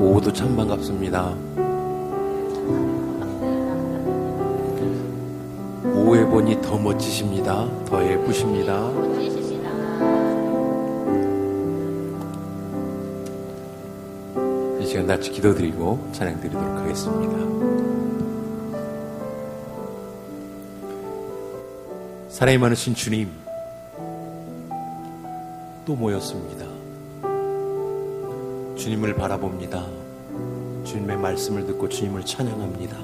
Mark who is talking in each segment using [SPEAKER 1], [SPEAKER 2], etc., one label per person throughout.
[SPEAKER 1] 오후도 참 반갑습니다. 오후에 보니 더 멋지십니다. 더 예쁘십니다. 이 시간 같이 기도드리고 찬양 드리도록 하겠습니다. 사랑이 많으신 주님, 또 모였습니다. 주님을 바라봅니다. 주님의 말씀을 듣고 주님을 찬양합니다.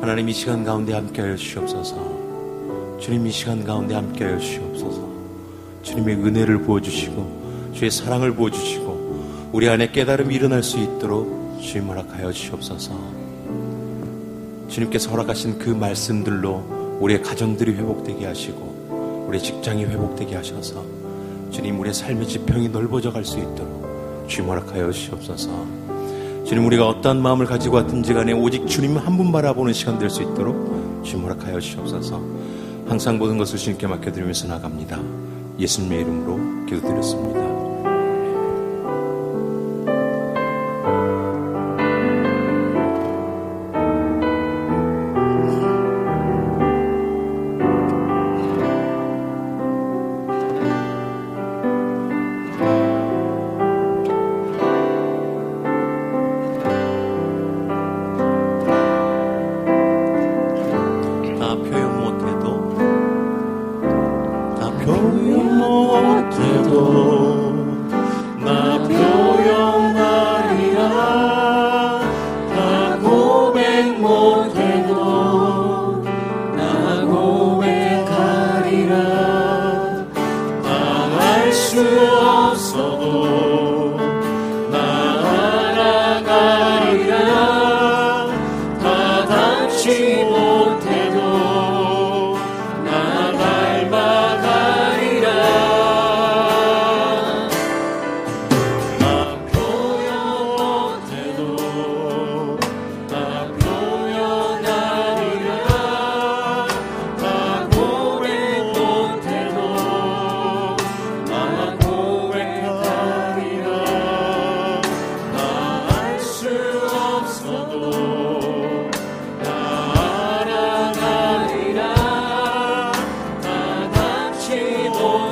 [SPEAKER 1] 하나님 이 시간 가운데 함께하여 주시옵소서. 주님 이 시간 가운데 함께하여 주시옵소서. 주님의 은혜를 부어주시고 주의 사랑을 부어주시고 우리 안에 깨달음이 일어날 수 있도록 주님 허락하여 주시옵소서. 주님께서 허락하신 그 말씀들로 우리의 가정들이 회복되게 하시고 우리의 직장이 회복되게 하셔서 주님 우리의 삶의 지평이 넓어져 갈 수 있도록 주님 허락하여 주시옵소서. 주님 우리가 어떠한 마음을 가지고 왔든지 간에 오직 주님 한 분 바라보는 시간 될 수 있도록 주님 허락하여 주시옵소서. 항상 모든 것을 주님께 맡겨드리면서 나갑니다. 예수님의 이름으로 기도드렸습니다. 다
[SPEAKER 2] Oh.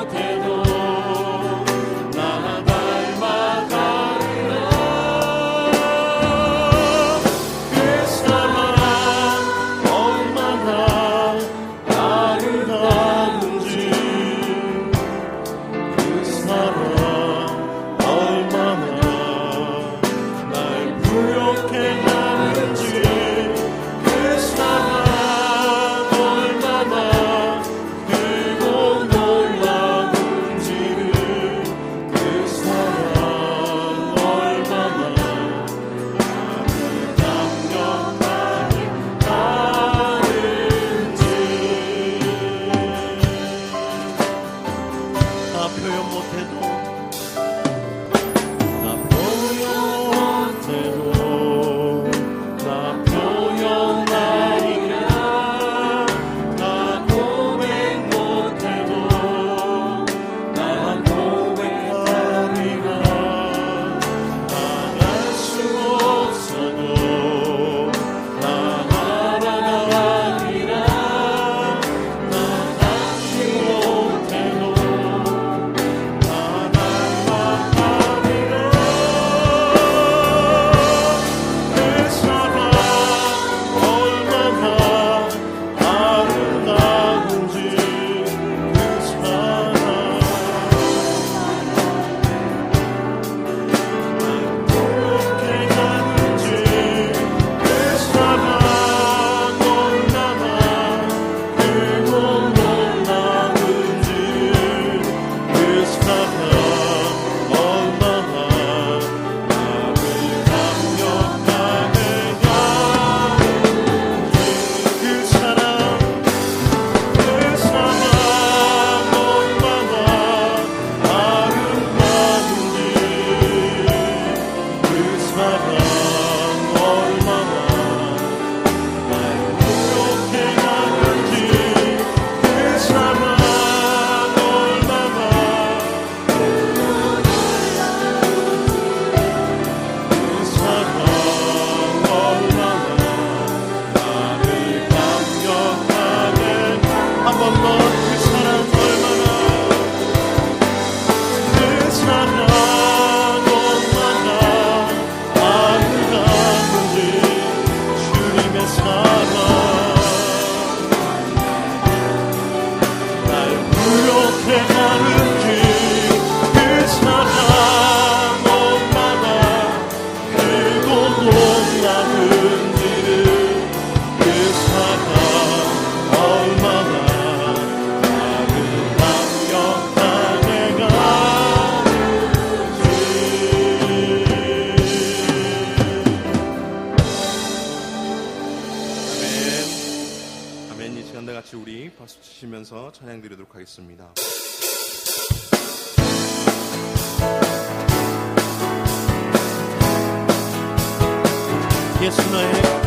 [SPEAKER 3] 예수 나의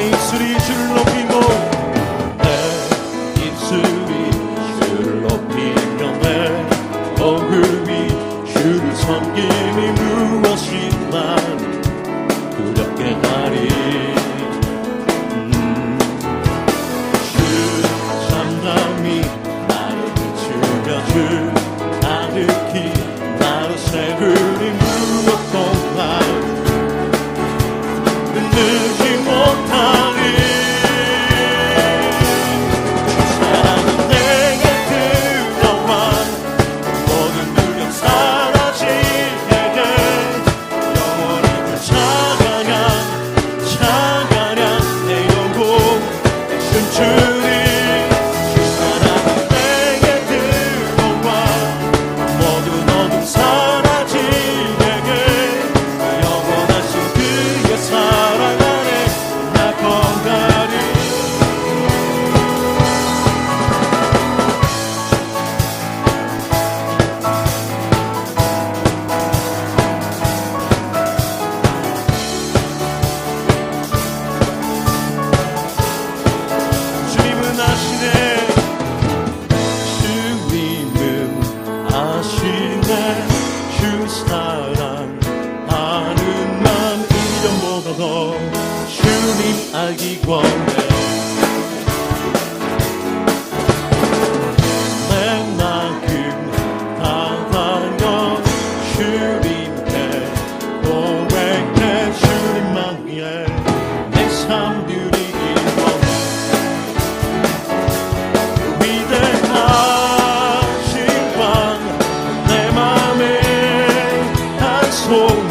[SPEAKER 3] 예수를 높이고 한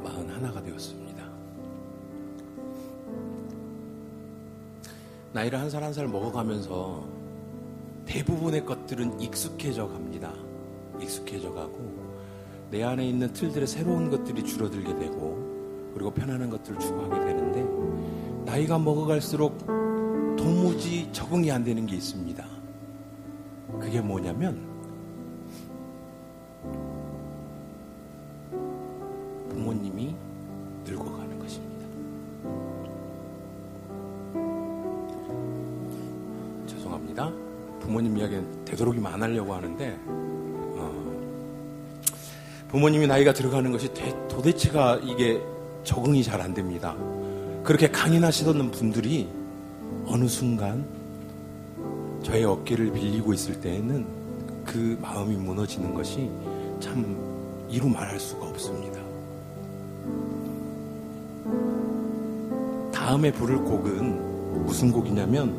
[SPEAKER 1] 마흔 하나가 되었습니다. 나이를 한 살 한 살 먹어가면서 대부분의 것들은 익숙해져 갑니다. 익숙해져 가고 내 안에 있는 틀들의 새로운 것들이 줄어들게 되고 그리고 편안한 것들을 추구하게 되는데 나이가 먹어갈수록 도무지 적응이 안 되는 게 있습니다. 그게 뭐냐면 되도록이면 안 하려고 하는데 어, 부모님이 나이가 들어가는 것이 대- 도대체가 이게 적응이 잘 안 됩니다. 그렇게 강인하시던 분들이 어느 순간 저의 어깨를 빌리고 있을 때에는 그 마음이 무너지는 것이 참 이루 말할 수가 없습니다. 다음에 부를 곡은 무슨 곡이냐면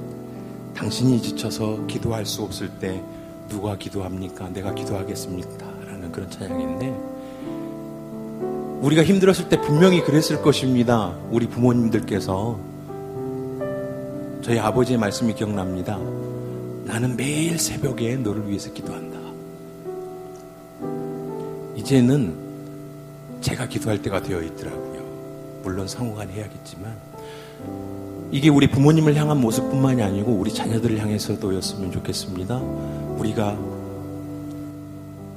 [SPEAKER 1] 당신이 지쳐서 기도할 수 없을 때 누가 기도합니까? 내가 기도하겠습니까? 라는 그런 찬양인데 우리가 힘들었을 때 분명히 그랬을 것입니다. 우리 부모님들께서 저희 아버지의 말씀이 기억납니다. 나는 매일 새벽에 너를 위해서 기도한다. 이제는 제가 기도할 때가 되어 있더라고요. 물론 상호간 해야겠지만 이게 우리 부모님을 향한 모습뿐만이 아니고 우리 자녀들을 향해서도였으면 좋겠습니다. 우리가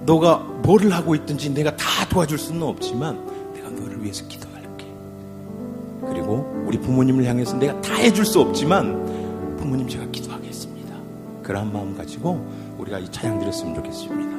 [SPEAKER 1] 너가 뭐를 하고 있든지 내가 다 도와줄 수는 없지만 내가 너를 위해서 기도할게. 그리고 우리 부모님을 향해서 내가 다 해줄 수 없지만 부모님 제가 기도하겠습니다. 그러한 마음 가지고 우리가 이 찬양 드렸으면 좋겠습니다.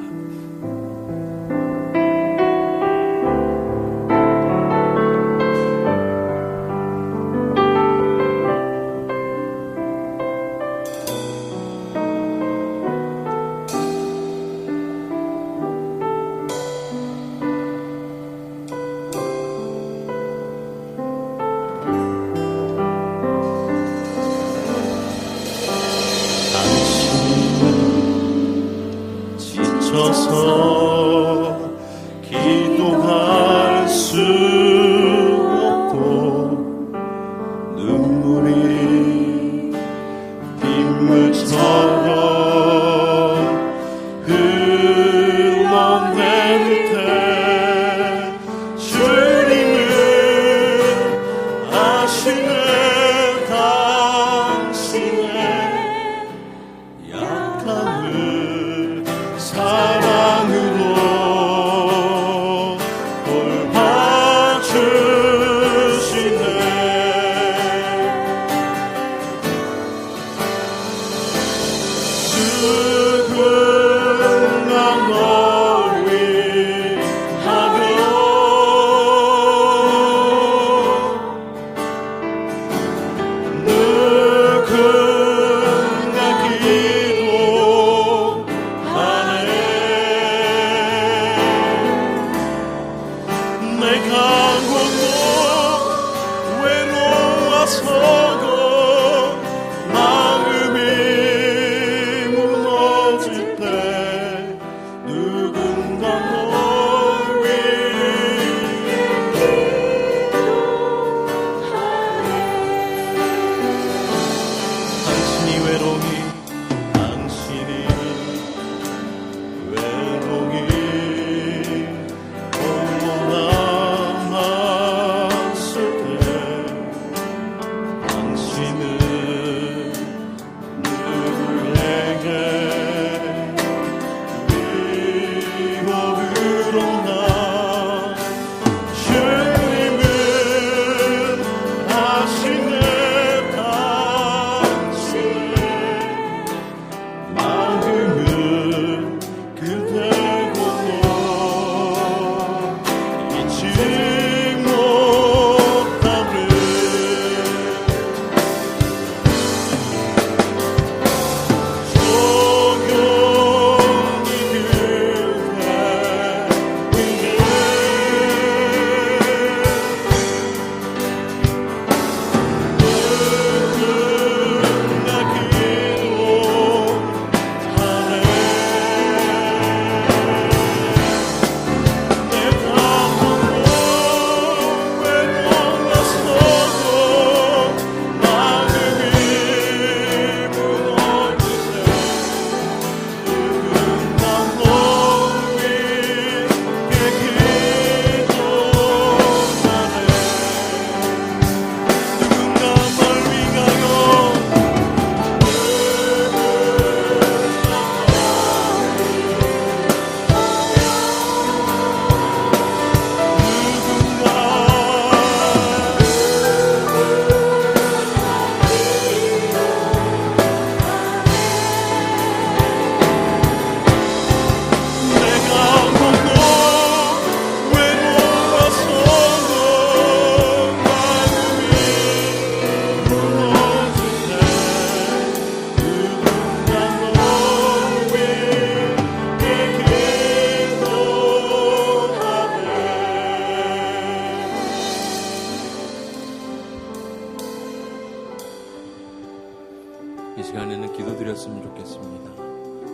[SPEAKER 1] 시간에는 기도드렸으면 좋겠습니다.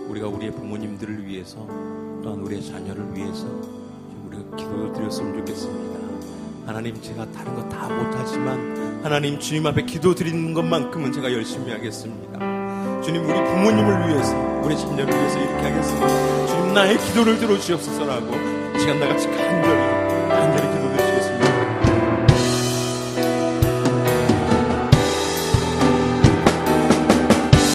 [SPEAKER 1] 우리가 우리의 부모님들을 위해서 또한 우리의 자녀를 위해서 우리가 기도드렸으면 좋겠습니다. 하나님 제가 다른 거 다 못하지만 하나님 주님 앞에 기도 드리는 것만큼은 제가 열심히 하겠습니다. 주님 우리 부모님을 위해서 우리 자녀를 위해서 이렇게 하겠습니다. 주님 나의 기도를 들어주시옵소서라고 시간 나같이 간절히 간절히 기도.